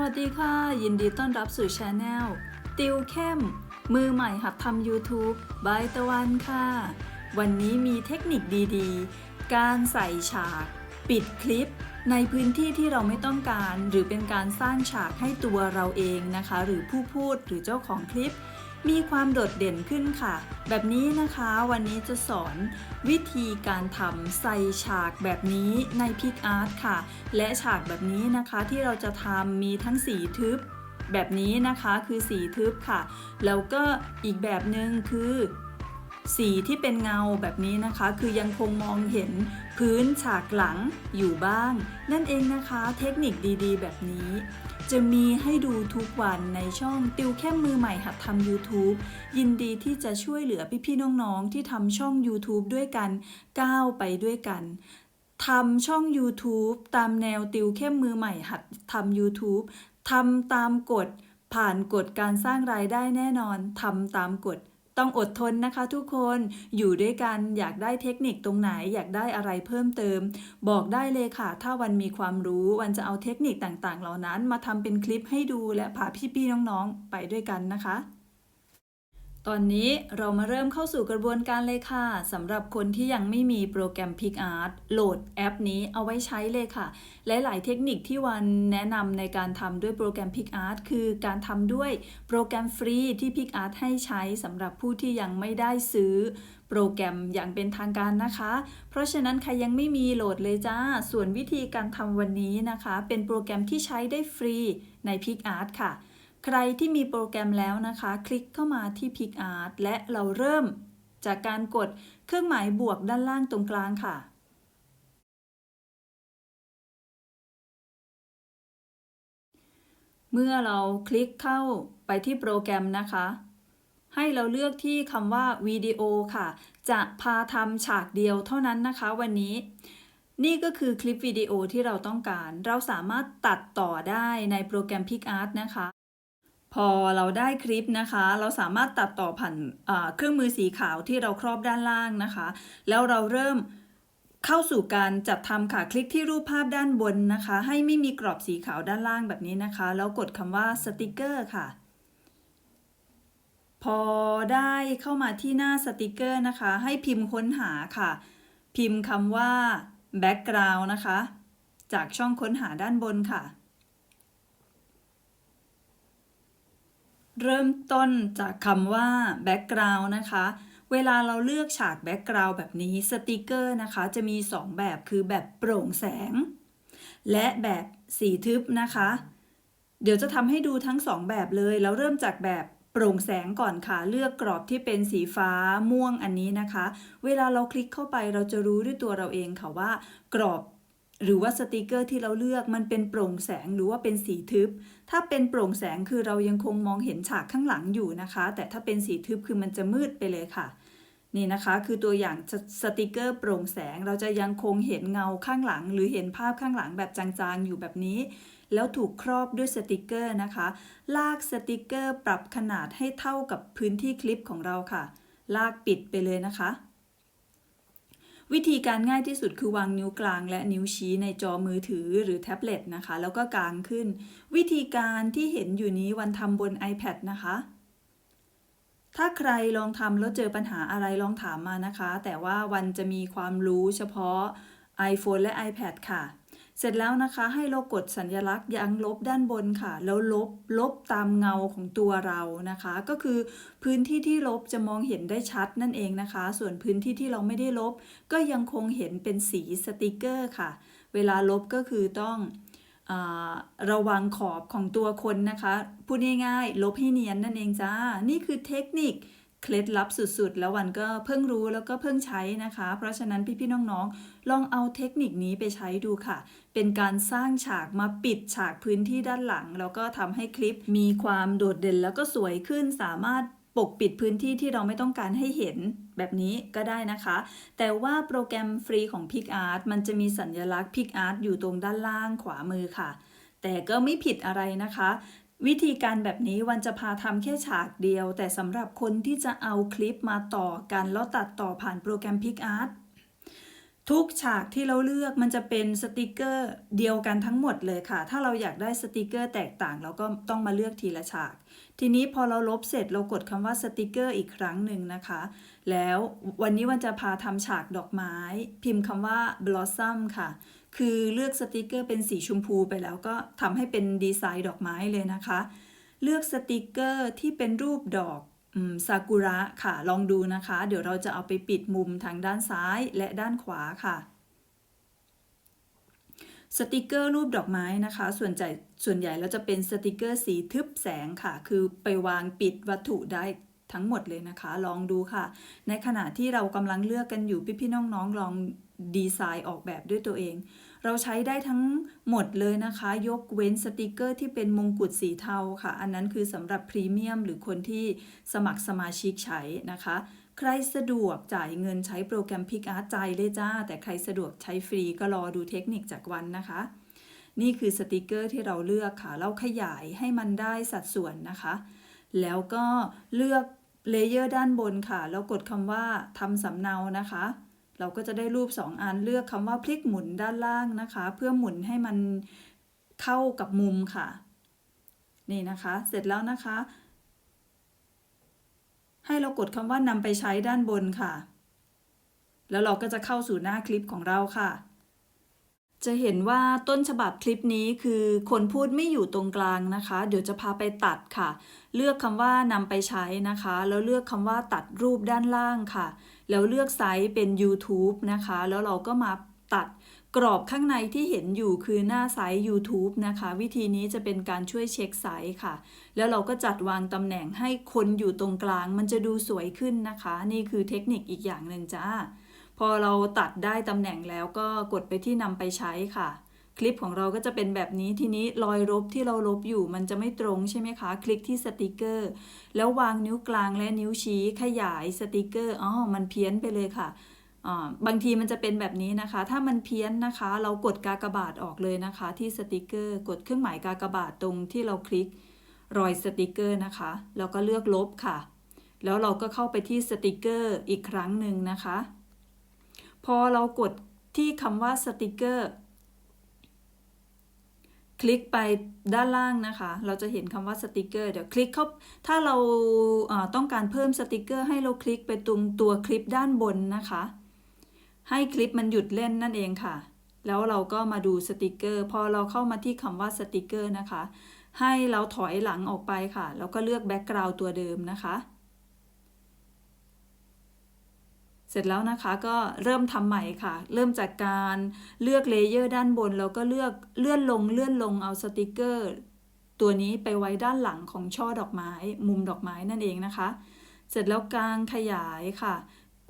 วัสดีค่ะ ยินดีต้อนรับสู่ช anel ติวเข้ม มือใหม่หัดทำ YouTube บายตะวันค่ะ วันนี้มีเทคนิคดีๆ การใส่ฉาก ปิดคลิป ในพื้นที่ที่เราไม่ต้องการ หรือเป็นการสร้างฉากให้ตัวเราเองนะคะ หรือผู้พูดหรือเจ้าของคลิป มีความโดดเด่นขึ้นค่ะ แบบนี้นะคะวันนี้จะสอนวิธีการทำใส่ฉากแบบนี้ในพิกอาร์ตค่ะ และฉากแบบนี้นะคะที่เราจะทำมีทั้งสีทึบแบบนี้นะคะคือสีทึบค่ะ แล้วก็อีกแบบหนึ่งคือ สีที่เป็นเงาแบบนี้นะคะ คือยังคงมองเห็นพื้นฉากหลังอยู่บ้าง นั่นเองนะคะเทคนิคดีๆ แบบนี้ จะมีให้ดูทุกวันในช่องติวเข้มมือใหม่หัดทำ YouTube ยินดีที่จะช่วยเหลือพี่ๆน้องๆที่ทำช่อง YouTube ด้วยกันก้าวไปด้วยกันทำช่อง YouTube ตามแนวติวเข้มมือใหม่หัดทำ YouTube ทำตามกฎผ่านกฎการสร้างรายได้แน่นอนทำตามกฎ ต้องอดทนนะคะทุกคนอยู่ด้วยกันอยากได้เทคนิคตรงไหนอยากได้อะไรเพิ่มเติม บอกได้เลยค่ะ ถ้าวันมีความรู้วันจะเอาเทคนิคต่างๆ เหล่านั้น มาทำเป็นคลิปให้ดูและพาพี่ๆน้องๆไปด้วยกันนะคะ ตอนนี้เรามาเริ่มเข้าสู่กระบวนการเลยค่ะสำหรับคนที่ยังไม่มีโปรแกรม PicArt โหลดแอปนี้เอาไว้ใช้เลยค่ะ หลาย ๆ เทคนิคที่วันแนะนำในการทำด้วยโปรแกรม PicArt คือการทำด้วยโปรแกรมฟรีที่ PicArt ให้ใช้สำหรับผู้ที่ยังไม่ได้ซื้อโปรแกรมอย่างเป็นทางการนะคะ เพราะฉะนั้นใครยังไม่มีโหลดเลยจ้า ส่วนวิธีการทำวันนี้นะคะ เป็นโปรแกรมที่ใช้ได้ฟรีใน PicArt ค่ะ ใครที่มีโปรแกรมแล้วนะคะ คลิกเข้ามาที่ PicArt และเราเริ่มจากการกดเครื่องหมายบวกด้านล่างตรงกลางค่ะเมื่อเราคลิกเข้าไปที่โปรแกรมนะคะ ให้เราเลือกที่คำว่าวิดีโอค่ะ จะพาทำฉากเดียวเท่านั้นนะคะวันนี้ นี่ก็คือคลิปวิดีโอที่เราต้องการ เราสามารถตัดต่อได้ในโปรแกรม PicArt นะคะ พอเราได้คลิปนะคะ เราสามารถตัดต่อผ่านเครื่องมือสีขาวที่เราครอบด้านล่างนะคะ แล้วเราเริ่มเข้าสู่การจัดทำค่ะ คลิกที่รูปภาพด้านบนนะคะ ให้ไม่มีกรอบสีขาวด้านล่างแบบนี้นะคะ แล้วกดคำว่าสติกเกอร์ค่ะ พอได้เข้ามาที่หน้าสติกเกอร์นะคะ ให้พิมพ์ค้นหาค่ะ พิมพ์คำว่า background นะคะ จากช่องค้นหาด้านบนค่ะ เริ่มต้นจากคำว่า background นะคะ เวลาเราเลือกฉาก background แบบนี้สติกเกอร์นะคะ จะมี 2 แบบคือแบบโปร่งแสง และแบบสีทึบนะคะ เดี๋ยวจะทำให้ดูทั้ง 2 แบบเลย แล้วเริ่มจากแบบโปร่งแสงก่อนค่ะ เลือกกรอบที่เป็นสีฟ้าม่วงอันนี้นะคะ เวลาเราคลิกเข้าไปเราจะรู้ด้วยตัวเราเองค่ะว่า กรอบ หรือว่าสติกเกอร์ที่เราเลือกมันเป็นโปร่งแสงหรือว่าเป็นสีทึบ ถ้าเป็นโปร่งแสงคือเรายังคงมองเห็นฉากข้างหลังอยู่นะคะ แต่ถ้าเป็นสีทึบคือมันจะมืดไปเลยค่ะ นี่นะคะคือตัวอย่างสติกเกอร์โปร่งแสงเราจะยังคงเห็นเงาข้างหลัง หรือเห็นภาพข้างหลังแบบจางๆอยู่แบบนี้ แล้วถูกครอบด้วยสติกเกอร์นะคะ ลากสติกเกอร์ปรับขนาดให้เท่ากับพื้นที่คลิปของเราค่ะ ลากปิดไปเลยนะคะ วิธีการง่ายที่สุดคือวางนิ้วกลางและนิ้วชี้ในจอมือถือหรือแท็บเล็ตนะคะ แล้วก็กางขึ้น วิธีการที่เห็นอยู่นี้วันทำบน iPad นะคะ ถ้าใครลองทำแล้วเจอปัญหาอะไรลองถามมานะคะ แต่ว่าวันจะมีความรู้เฉพาะ iPhone และ iPad ค่ะ เสร็จแล้วนะคะให้เรากดสัญลักษณ์ยังลบด้านบนค่ะ แล้วลบลบตามเงาของตัวเรานะคะ ก็คือพื้นที่ที่ลบจะมองเห็นได้ชัดนั่นเองนะคะ ส่วนพื้นที่ที่เราไม่ได้ลบ ก็ยังคงเห็นเป็นสีสติกเกอร์ค่ะ เวลาลบก็คือต้องระวังขอบของตัวคนนะคะ พูดง่ายๆ ลบให้เนียนนั่นเองจ้า นี่คือเทคนิค เคล็ดลับสุดๆ แล้ววันก็เพิ่งรู้แล้วก็เพิ่งใช้นะคะ เพราะฉะนั้นพี่ๆน้องๆ ลองเอาเทคนิคนี้ไปใช้ดูค่ะ เป็นการสร้างฉากมาปิดฉากพื้นที่ด้านหลัง แล้วก็ทำให้คลิปมีความโดดเด่นแล้วก็สวยขึ้นสามารถปกปิดพื้นที่ที่เราไม่ต้องการให้เห็นแบบนี้ก็ได้นะคะ แต่ว่าโปรแกรมฟรีของ PicArt มันจะมีสัญลักษณ์ PicArt อยู่ตรงด้านล่างขวามือค่ะ แต่ก็ไม่ผิดอะไรนะคะ วิธีการแบบนี้วันจะพาทำแค่ฉากเดียว แต่สำหรับคนที่จะเอาคลิปมาต่อกันแล้วตัดต่อผ่านโปรแกรม PicArt ทุกฉากที่เราเลือกมันจะเป็นสติกเกอร์เดียวกันทั้งหมดเลยค่ะ ถ้าเราอยากได้สติกเกอร์แตกต่าง เราก็ต้องมาเลือกทีละฉาก ทีนี้พอเราลบเสร็จเรากดคำว่าสติกเกอร์อีกครั้งหนึ่งนะคะ แล้ววันนี้วันจะพาทำฉากดอกไม้ พิมพ์คำว่า blossom ค่ะ คือเลือกสติกเกอร์เป็นสีชมพูไปแล้วก็ทำให้เป็นดีไซน์ดอกไม้เลยนะคะ เลือกสติกเกอร์ที่เป็นรูปดอกซากุระค่ะ ลองดูนะคะ เดี๋ยวเราจะเอาไปปิดมุมทางด้านซ้ายและด้านขวาค่ะ สติกเกอร์รูปดอกไม้นะคะ ส่วนใหญ่ส่วนใหญ่เราจะเป็นสติกเกอร์สีทึบแสงค่ะ คือไปวางปิดวัตถุได้ทั้งหมดเลยนะคะ ลองดูค่ะ ในขณะที่เรากำลังเลือกกันอยู่พี่ๆน้องๆลองดีไซน์ออกแบบด้วยตัวเอง เราใช้ได้ทั้งหมดเลยนะคะ ยกเว้นสติกเกอร์ที่เป็นมงกุฎสีเทาค่ะ อันนั้นคือสำหรับพรีเมียมหรือคนที่สมัครสมาชิกใช้นะคะ ใครสะดวกจ่ายเงินใช้โปรแกรมพิกอาร์ตใจเลยจ้า แต่ใครสะดวกใช้ฟรีก็รอดูเทคนิคจากวันนะคะ นี่คือสติกเกอร์ที่เราเลือกค่ะ เราขยายให้มันได้สัดส่วนนะคะ แล้วก็เลือกเลเยอร์ด้านบนค่ะ แล้วกดคำว่าทำสำเนานะคะ เราก็จะได้รูป 2 อันเลือกคำว่าพลิกหมุนด้านล่างนะคะ เพื่อหมุนให้มันเข้ากับมุมค่ะ นี่นะคะ เสร็จแล้วนะคะ ให้เรากดคำว่านำไปใช้ด้านบนค่ะ แล้วเราก็จะเข้าสู่หน้าคลิปของเราค่ะ จะเห็นว่าต้นฉบับคลิปนี้คือคนพูดไม่อยู่ตรงกลางนะคะ เดี๋ยวจะพาไปตัดค่ะ เลือกคำว่านำไปใช้นะคะ แล้วเลือกคำว่าตัดรูปด้านล่างค่ะ แล้วเลือกไซส์เป็น YouTube นะคะ แล้วเราก็มาตัด กรอบข้างในที่เห็นอยู่คือหน้าไซส์ YouTube นะคะ วิธีนี้จะเป็นการช่วยเช็คไซส์ค่ะ แล้วเราก็จัดวางตำแหน่งให้คนอยู่ตรงกลาง มันจะดูสวยขึ้นนะคะ นี่คือเทคนิคอีกอย่างหนึ่งจ้า พอเราตัดได้ตำแหน่งแล้วก็กดไปที่นำไปใช้ค่ะ คลิปของเราก็จะเป็นแบบนี้ทีนี้รอยลบที่เราลบอยู่มันจะไม่ตรงใช่ไหมคะ คลิกที่สติกเกอร์ แล้ววางนิ้วกลางและนิ้วชี้ขยายสติกเกอร์อ๋อมันเพี้ยนไปเลยค่ะ บางทีมันจะเป็นแบบนี้นะคะ ถ้ามันเพี้ยนนะคะ เรากดกากบาทออกเลยนะคะ ที่สติกเกอร์ กดเครื่องหมายกากบาทตรงที่เราคลิกรอยสติกเกอร์นะคะ แล้วก็เลือกลบค่ะ แล้วเราก็เข้าไปที่สติกเกอร์อีกครั้งหนึ่งนะคะ พอเรากดที่คำว่าสติกเกอร์คลิกไปด้านล่างนะคะ เราจะเห็นคำว่าสติกเกอร์ เดี๋ยวคลิกเข้า ถ้าเราต้องการเพิ่มสติกเกอร์ให้เราคลิกไปตรงตัวคลิปด้านบนนะคะ ให้คลิปมันหยุดเล่นนั่นเองค่ะ แล้วเราก็มาดูสติกเกอร์ พอเราเข้ามาที่คำว่าสติกเกอร์นะคะ ให้เราถอยหลังออกไปค่ะ แล้วก็เลือกแบ็กกราวด์ตัวเดิมนะคะ เสร็จแล้วนะคะก็เริ่มทำใหม่ค่ะ เริ่มจากการเลือกเลเยอร์ด้านบน แล้วก็เลือกเลื่อนลงเลื่อนลงเอาสติกเกอร์ตัวนี้ไปไว้ด้านหลังของช่อดอกไม้ มุมดอกไม้นั่นเองนะคะ เสร็จแล้วกลางขยายค่ะ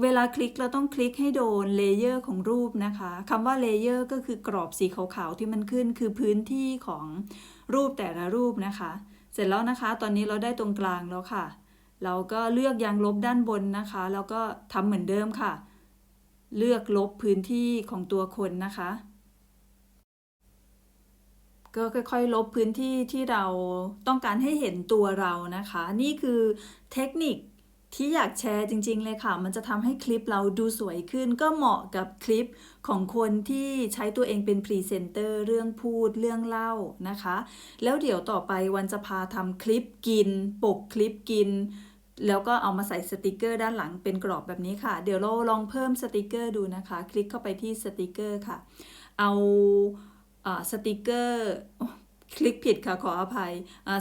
เวลาคลิกเราต้องคลิกให้โดนเลเยอร์ของรูปนะคะคำว่าเลเยอร์ก็คือกรอบสีขาวๆที่มันขึ้นคือพื้นที่ของรูปแต่ละรูปนะคะ เสร็จแล้วนะคะ ตอนนี้เราได้ตรงกลางแล้วค่ะ เราก็เลือกยางลบด้านบนนะคะ แล้วก็ทำเหมือนเดิมค่ะ เลือกลบพื้นที่ของตัวคนนะคะ ก็ค่อยๆ ลบพื้นที่ที่เราต้องการให้เห็นตัวเรานะคะ นี่คือเทคนิค ที่อยากแชร์จริง ๆ เลยค่ะ มันจะทำให้คลิปเราดูสวยขึ้น ก็เหมาะกับคลิปของคนที่ใช้ตัวเองเป็นพรีเซนเตอร์เรื่องพูดเรื่องเล่านะคะ แล้วเดี๋ยวต่อไปวันจะพาทำคลิปกิน ปกคลิปกิน แล้วก็เอามาใส่สติกเกอร์ด้านหลังเป็นกรอบแบบนี้ค่ะ เดี๋ยวเราลองเพิ่มสติกเกอร์ดูนะคะ คลิกเข้าไปที่สติกเกอร์ค่ะ เอาสติกเกอร์ คลิกผิดค่ะขออภัย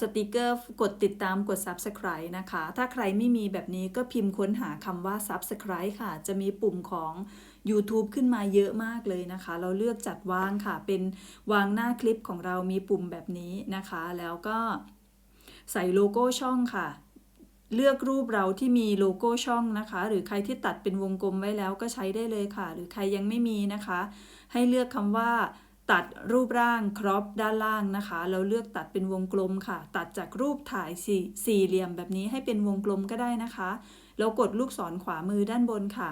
สติกเกอร์กดติดตามกด Subscribe นะคะ ถ้าใครไม่มีแบบนี้ก็พิมพ์ค้นหาคำว่า Subscribe ค่ะ จะมีปุ่มของ YouTube ขึ้นมาเยอะมากเลยนะคะ เราเลือกจัดวางค่ะ เป็นวางหน้าคลิปของเรามีปุ่มแบบนี้นะคะ แล้วก็ใส่โลโก้ช่องค่ะเลือกรูปเราที่มีโลโก้ช่องนะคะ หรือใครที่ตัดเป็นวงกลมไว้แล้วก็ใช้ได้เลยค่ะ หรือใครยังไม่มีนะคะ ให้เลือกคำว่า ตัดรูปร่างครอปด้านล่างนะคะ เราเลือกตัดเป็นวงกลมค่ะ ตัดจากรูปถ่ายสสี่เหลี่ยมแบบนี้ให้เป็นวงกลมก็ได้นะคะ แล้วกดลูกศรขวามือด้านบนค่ะ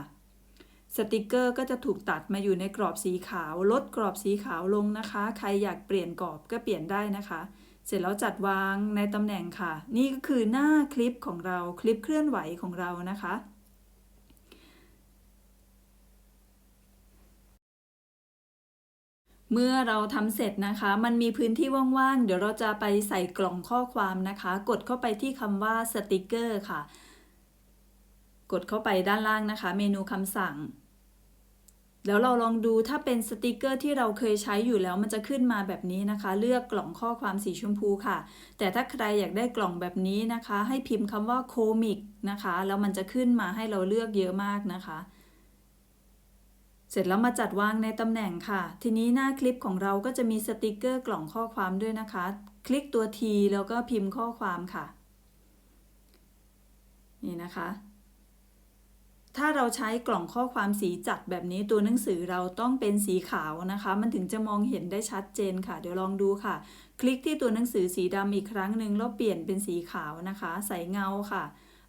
สติกเกอร์ก็จะถูกตัดมาอยู่ในกรอบสีขาว ลดกรอบสีขาวลงนะคะ ใครอยากเปลี่ยนกรอบก็เปลี่ยนได้นะคะ เสร็จแล้วจัดวางในตำแหน่งค่ะ นี่ก็คือหน้าคลิปของเรา คลิปเคลื่อนไหวของเรานะคะ เมื่อเราทำเสร็จนะคะ มันมีพื้นที่ว่างๆ เดี๋ยวเราจะไปใส่กล่องข้อความนะคะ กดเข้าไปที่คำว่าสติกเกอร์ค่ะ กดเข้าไปด้านล่างนะคะ เมนูคำสั่งแล้วเราลองดูถ้าเป็นสติกเกอร์ที่เราเคยใช้อยู่แล้วมันจะขึ้นมาแบบนี้นะคะ เลือกกล่องข้อความสีชมพูค่ะ แต่ถ้าใครอยากได้กล่องแบบนี้นะคะ ให้พิมพ์คำว่าโคมิกนะคะ แล้วมันจะขึ้นมาให้เราเลือกเยอะมากนะคะ เสร็จแล้วมาจัดวางในตำแหน่งค่ะ ทีนี้หน้าคลิปของเราก็จะมีสติกเกอร์กล่องข้อความด้วยนะคะ คลิกตัว T แล้วก็พิมพ์ข้อความค่ะ นี่นะคะ ถ้าเราใช้กล่องข้อความสีจัดแบบนี้ตัวหนังสือเราต้องเป็นสีขาวนะคะ มันถึงจะมองเห็นได้ชัดเจนค่ะ เดี๋ยวลองดูค่ะ คลิกที่ตัวหนังสือสีดำอีกครั้งหนึ่งแล้วเปลี่ยนเป็นสีขาวนะคะ ใส่เงาค่ะ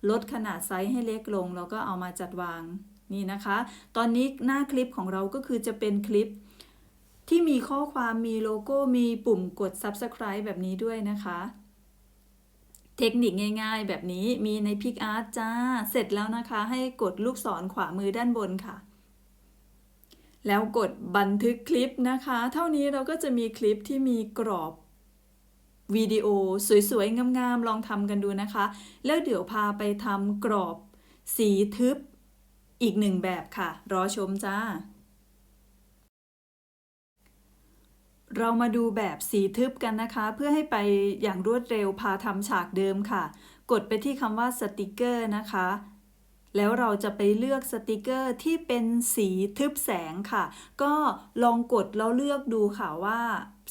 ลดขนาดไซส์ให้เล็กลงแล้วก็เอามาจัดวาง นี่นะคะ ตอนนี้หน้าคลิปของเราก็คือจะเป็นคลิปที่มีข้อความมีโลโก้มีปุ่มกด subscribe แบบนี้ด้วยนะคะ เทคนิคง่ายๆ แบบนี้มีใน PicArt จ้า เสร็จแล้วนะคะ ให้กดลูกศรขวามือด้านบนค่ะ แล้วกดบันทึกคลิปนะคะ เท่านี้เราก็จะมีคลิปที่มีกรอบวิดีโอสวยๆ งามๆ ลองทำกันดูนะคะ แล้วเดี๋ยวพาไปทำกรอบสีทึบ อีกหนึ่งแบบค่ะ รอชมจ้า เรามาดูแบบสีทึบกันนะคะ เพื่อให้ไปอย่างรวดเร็วพาทำฉากเดิมค่ะ กดไปที่คำว่าสติกเกอร์นะคะแล้วเราจะไปเลือกสติกเกอร์ที่เป็นสีทึบแสงค่ะ ก็ลองกดแล้วเลือกดูค่ะว่า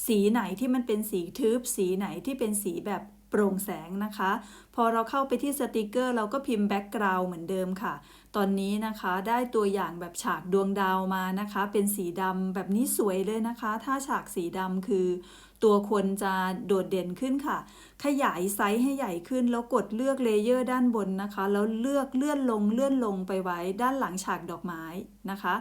สีไหนที่มันเป็นสีทึบ สีไหนที่เป็นสีแบบโปร่งแสงนะคะ พอเราเข้าไปที่สติกเกอร์ เราก็พิมพ์แบ็กกราวด์เหมือนเดิมค่ะ ตอนนี้นะคะได้ตัวอย่างแบบฉากดวงดาวมานะคะ เป็นสีดำแบบนี้สวยเลยนะคะ ถ้าฉากสีดำคือ ตัวคนจะโดดเด่นขึ้นค่ะ ขยายไซส์ให้ใหญ่ขึ้น แล้วกดเลือกเลเยอร์ด้านบนนะคะ แล้วเลือกเลื่อนลงเลื่อนลงไปไว้ด้านหลังฉากดอกไม้นะคะ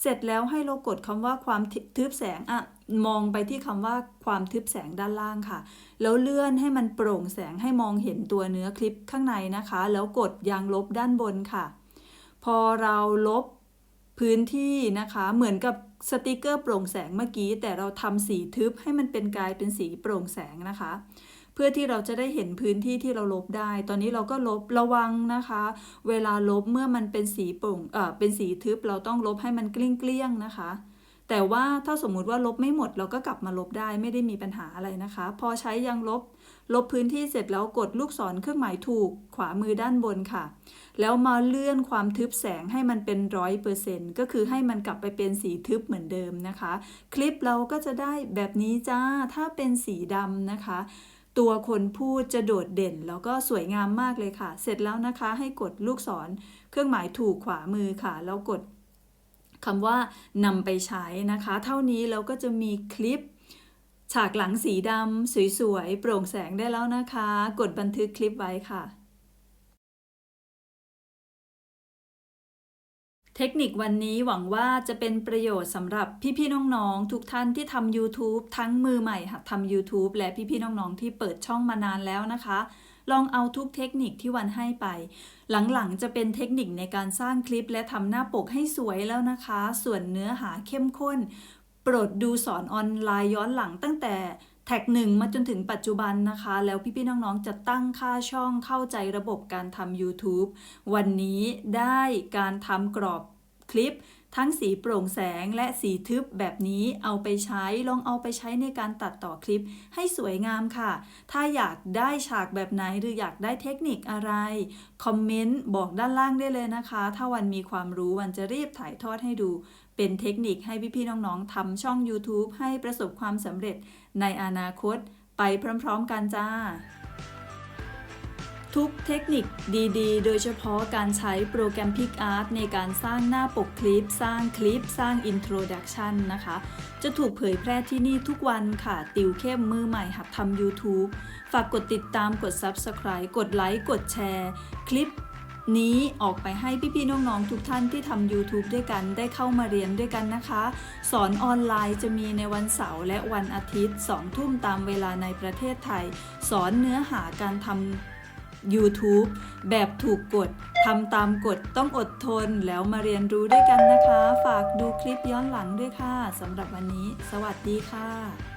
เสร็จแล้วให้เรากดคำว่าความทึบแสงอะ มองไปที่คำว่าความทึบแสงด้านล่างค่ะ แล้วเลื่อนให้มันโปร่งแสงให้มองเห็นตัวเนื้อคลิปข้างในนะคะ แล้วกดยางลบด้านบนค่ะ พอเราลบพื้นที่นะคะ เหมือนกับสติกเกอร์โปร่งแสงเมื่อกี้ แต่เราทำสีทึบให้มันเป็นกลายเป็นสีโปร่งแสงนะคะ เพื่อที่เราจะได้เห็นพื้นที่ที่เราลบได้ ตอนนี้เราก็ลบระวังนะคะ เวลาลบเมื่อมันเป็นสีโปร่งเอ่อเป็นสีทึบเราต้องลบให้มันเกลี้ยงๆนะคะ แต่ว่าถ้าสมมุติว่าลบไม่หมดเราก็กลับมาลบได้ไม่ได้มีปัญหาอะไรนะคะ พอใช้ยางลบ ลบพื้นที่เสร็จแล้วกดลูกศรเครื่องหมายถูกขวามือด้านบนค่ะ แล้วมาเลื่อนความทึบแสงให้มันเป็นร้อยเปอร์เซ็นต์ก็คือให้มันกลับไปเป็นสีทึบเหมือนเดิมนะคะ คลิปเราก็จะได้แบบนี้จ้าถ้าเป็นสีดำนะคะตัวคนพูดจะโดดเด่นแล้วก็สวยงามมากเลยค่ะ เสร็จแล้วนะคะให้กดลูกศร เครื่องหมายถูกขวามือค่ะ แล้วกด คำว่านำไปใช้นะคะ เท่านี้เราก็จะมีคลิป ฉากหลังสีดำสวยๆ โปร่งแสงได้แล้วนะคะ กดบันทึกคลิปไว้ค่ะ เทคนิควันนี้หวังว่าจะเป็นประโยชน์สำหรับพี่ๆน้องๆ ทุกท่านที่ทำ YouTube ทั้งมือใหม่หัดทำ YouTube และพี่ๆน้องๆ ที่เปิดช่องมานานแล้วนะคะ ลองเอาทุกเทคนิคที่วันให้ไป หลังๆ จะเป็นเทคนิคในการสร้างคลิปและทำหน้าปกให้สวยแล้วนะคะ ส่วนเนื้อหาเข้มข้น โปรดดูสอนออนไลน์ย้อนหลังตั้งแต่แท็กหนึ่งมาจนถึงปัจจุบันนะคะ แล้วพี่ๆน้องๆ จะตั้งค่าช่องเข้าใจระบบการทำ YouTube วันนี้ได้การทำกรอบคลิป ทั้งสีโปร่งแสงและสีทึบแบบนี้เอาไปใช้ลองเอาไปใช้ในการตัดต่อคลิปให้สวยงามค่ะ ถ้าอยากได้ฉากแบบไหนหรืออยากได้เทคนิคอะไร คอมเมนต์บอกด้านล่างได้เลยนะคะ ถ้าวันมีความรู้วันจะรีบถ่ายทอดให้ดู เป็นเทคนิคให้พี่ๆน้องๆทำช่อง YouTube ให้ประสบความสำเร็จในอนาคต ไปพร้อมๆกันจ้า ทุกเทคนิคดีๆ โดยเฉพาะการใช้โปรแกรม PicArt ในการสร้างหน้าปกคลิป สร้างคลิป สร้าง Introduction นะคะ จะถูกเผยแพร่ที่นี่ทุกวันค่ะ ติวเข้มมือใหม่หัดทำ YouTube ฝากกดติดตามกด Subscribe กดไลค์กดแชร์ คลิปนี้ออกไปให้พี่ๆน้องๆทุกท่านที่ทำ YouTube ด้วยกันได้เข้ามาเรียนด้วยกันนะคะ สอนออนไลน์จะมีในวันเสาร์และวันอาทิตย์2ทุ่มตามเวลาในประเทศไทย สอนเนื้อหาการทำ YouTube แบบถูกกฎทำตามกฎต้องอดทนแล้วมาเรียนรู้ด้วยกันนะคะ ฝากดูคลิปย้อนหลังด้วยค่ะสำหรับวันนี้ สวัสดีค่ะ